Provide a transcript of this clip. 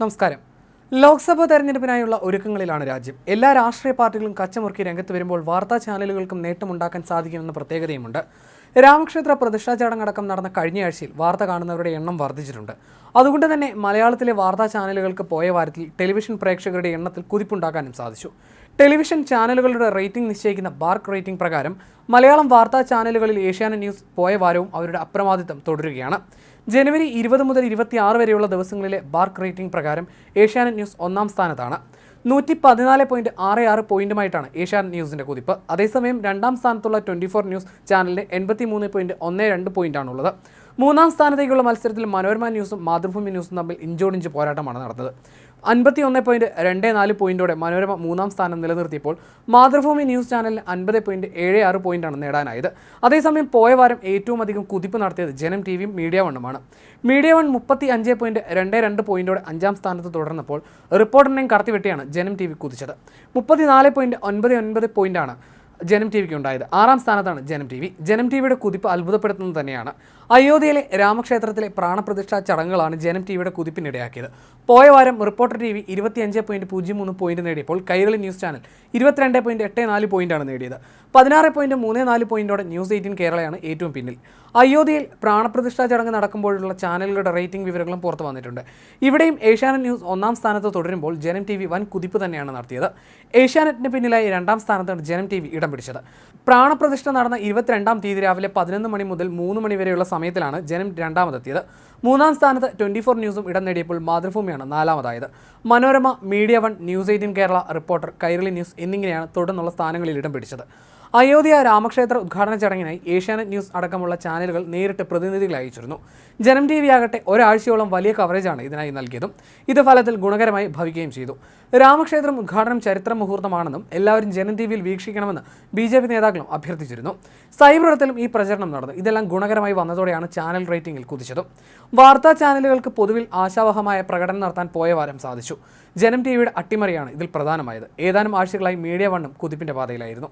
നമസ്കാരം. ലോക്സഭാ തെരഞ്ഞെടുപ്പിനായുള്ള ഒരുക്കങ്ങളിലാണ് രാജ്യം. എല്ലാ രാഷ്ട്രീയ പാർട്ടികളും കച്ചമുറുക്കി രംഗത്ത് വരുമ്പോൾ വാർത്താ ചാനലുകൾക്കും നേട്ടമുണ്ടാക്കാൻ സാധിക്കുമെന്ന പ്രത്യേകതയുമുണ്ട്. രാമക്ഷേത്ര പ്രതിഷ്ഠാ ചടങ്ങടക്കം നടന്ന കഴിഞ്ഞ ആഴ്ചയിൽ വാർത്ത കാണുന്നവരുടെ എണ്ണം വർദ്ധിച്ചിട്ടുണ്ട്. അതുകൊണ്ട് തന്നെ മലയാളത്തിലെ വാർത്താ ചാനലുകൾക്ക് പോയ വാരത്തിൽ ടെലിവിഷൻ പ്രേക്ഷകരുടെ എണ്ണത്തിൽ കുതിപ്പുണ്ടാക്കാനും സാധിച്ചു. ടെലിവിഷൻ ചാനലുകളുടെ റേറ്റിംഗ് നിശ്ചയിക്കുന്ന ബാർക്ക് റേറ്റിംഗ് പ്രകാരം മലയാളം വാർത്താ ചാനലുകളിൽ ഏഷ്യാനെറ്റ് ന്യൂസ് പോയ വാരവും അവരുടെ അപ്രമാദിത്വം തുടരുകയാണ്. ജനുവരി ഇരുപത് മുതൽ ഇരുപത്തിയാറ് വരെയുള്ള ദിവസങ്ങളിലെ ബാർക്ക് റേറ്റിംഗ് പ്രകാരം ഏഷ്യാനെറ്റ് ന്യൂസ് ഒന്നാം സ്ഥാനത്താണ്. നൂറ്റി പതിനാല് പോയിന്റ് ആറ് ആറ് പോയിന്റുമായിട്ടാണ് ഏഷ്യാനെറ്റ് ന്യൂസിന്റെ കുതിപ്പ്. അതേസമയം രണ്ടാം സ്ഥാനത്തുള്ള ട്വന്റി ഫോർ ന്യൂസ് ചാനലിന് എൺപത്തി മൂന്ന് പോയിന്റ് ഒന്ന് രണ്ട് പോയിന്റാണുള്ളത്. മൂന്നാം സ്ഥാനത്തേക്കുള്ള മത്സരത്തിൽ മനോരമ ന്യൂസും മാതൃഭൂമി ന്യൂസും തമ്മിൽ ഇഞ്ചോടിഞ്ച് പോരാട്ടമാണ് നടന്നത്. അൻപത്തി ഒന്ന് പോയിന്റ് രണ്ട് നാല് പോയിന്റോടെ മനോരമ മൂന്നാം സ്ഥാനം നിലനിർത്തിയപ്പോൾ മാതൃഭൂമി ന്യൂസ് ചാനലിന് അൻപത് പോയിന്റ് ഏഴ് ആറ് പോയിന്റാണ് നേടാനായത്. അതേസമയം പോയ വാരം ഏറ്റവും അധികം കുതിപ്പ് നടത്തിയത് ജനം ടി വിയും മീഡിയ വണ്ണുമാണ് മീഡിയ വൺ മുപ്പത്തി അഞ്ച് പോയിന്റ് രണ്ട് രണ്ട് പോയിന്റോടെ അഞ്ചാം സ്ഥാനത്ത് തുടർന്നപ്പോൾ റിപ്പോർട്ടറിനെയും കടത്തിവെട്ടിയാണ് ജനം ടി വി കുതിച്ചത്. മുപ്പത്തിനാല് പോയിന്റ് ഒൻപത് ഒൻപത് പോയിന്റാണ് ജനം ടി വിക്ക് ഉണ്ടായത്. ആറാം സ്ഥാനത്താണ് ജനം ടി വി. ജനം ടി വിയുടെ കുതിപ്പ് അത്ഭുതപ്പെടുത്തുന്നത് തന്നെയാണ്. അയോധ്യയിലെ രാമക്ഷേത്രത്തിലെ പ്രാണപ്രതിഷ്ഠാ ചടങ്ങുകളാണ് ജനം ടി വിയുടെ കുതിപ്പിനിടയാക്കിയത്. പോയ വാരം റിപ്പോർട്ടർ ടി വി ഇരുപത്തിയഞ്ച് പോയിന്റ് പൂജ്യം മൂന്ന് പോയിന്റ് നേടിയപ്പോൾ കൈരളി ന്യൂസ് ചാനൽ ഇരുപത്തിരണ്ട് പോയിന്റ് എട്ട് നാല് പോയിന്റാണ് നേടിയത്. പതിനാറ് പോയിന്റ് മൂന്ന് നാല് പോയിന്റോടെ ന്യൂസ് എയ്റ്റീൻ കേരളയാണ് ഏറ്റവും പിന്നിൽ. അയോധ്യയിൽ പ്രാണപ്രതിഷ്ഠാ ചടങ്ങ് നടക്കുമ്പോഴുള്ള ചാനലുകളുടെ റേറ്റിംഗ് വിവരങ്ങളും പുറത്തു വന്നിട്ടുണ്ട്. ഇവിടെയും ഏഷ്യാനെറ്റ് ന്യൂസ് ഒന്നാം സ്ഥാനത്ത് തുടരുമ്പോൾ ജനം ടി വൻ കുതിപ്പ് തന്നെയാണ് നടത്തിയത്. ഏഷ്യാനെറ്റിന് പിന്നിലായി രണ്ടാം സ്ഥാനത്താണ് ജനം ടി വി ഇടം പിടിച്ചത്. പ്രാണപ്രതിഷ്ഠ നടന്ന ഇരുപത്തിരണ്ടാം തീയതി രാവിലെ പതിനൊന്ന് മണി മുതൽ മൂന്ന് മണി വരെയുള്ള സമയത്തിലാണ് ജനം രണ്ടാമതെത്തിയത്. മൂന്നാം സ്ഥാനത്ത് ട്വന്റി ഫോർ ന്യൂസും ഇടം നേടിയപ്പോൾ മാതൃഭൂമിയാണ് നാലാമതായത്. Manorama media one news eighteen Kerala reporter Kairali news എന്നിങ്ങനെയാണ് തുടർന്നുള്ള സ്ഥാനങ്ങളിൽ ഇടം പിടിച്ചത്. അയോധ്യ രാമക്ഷേത്ര ഉദ്ഘാടന ചടങ്ങിനായി ഏഷ്യാനെറ്റ് ന്യൂസ് അടക്കമുള്ള ചാനലുകൾ നേരിട്ട് പ്രതിനിധികളെ അയച്ചിരുന്നു. ജനം ടി വി ആകട്ടെ ഒരാഴ്ചയോളം വലിയ കവറേജാണ് ഇതിനായി നൽകിയതും ഇത് ഫലത്തിൽ ഗുണകരമായി ഭവിക്കുകയും ചെയ്തു. രാമക്ഷേത്രം ഉദ്ഘാടനം ചരിത്ര മുഹൂർത്തമാണെന്നും എല്ലാവരും ജനം ടി വിയിൽ വീക്ഷിക്കണമെന്ന് ബി ജെ പി നേതാക്കളും അഭ്യർത്ഥിച്ചിരുന്നു. സൈബറിടത്തിലും ഈ പ്രചരണം നടന്നു. ഇതെല്ലാം ഗുണകരമായി വന്നതോടെയാണ് ചാനൽ റേറ്റിംഗിൽ കുതിച്ചതും. വാർത്താ ചാനലുകൾക്ക് പൊതുവിൽ ആശാവഹമായ പ്രകടനം നടത്താൻ പോയ വാരം സാധിച്ചു. ജനം ടി വിയുടെ അട്ടിമറിയാണ് ഇതിൽ പ്രധാനമായത്. ഏതാനും ആഴ്ചകളായി മീഡിയ വണ്ണും കുതിപ്പിന്റെ പാതയിലായിരുന്നു.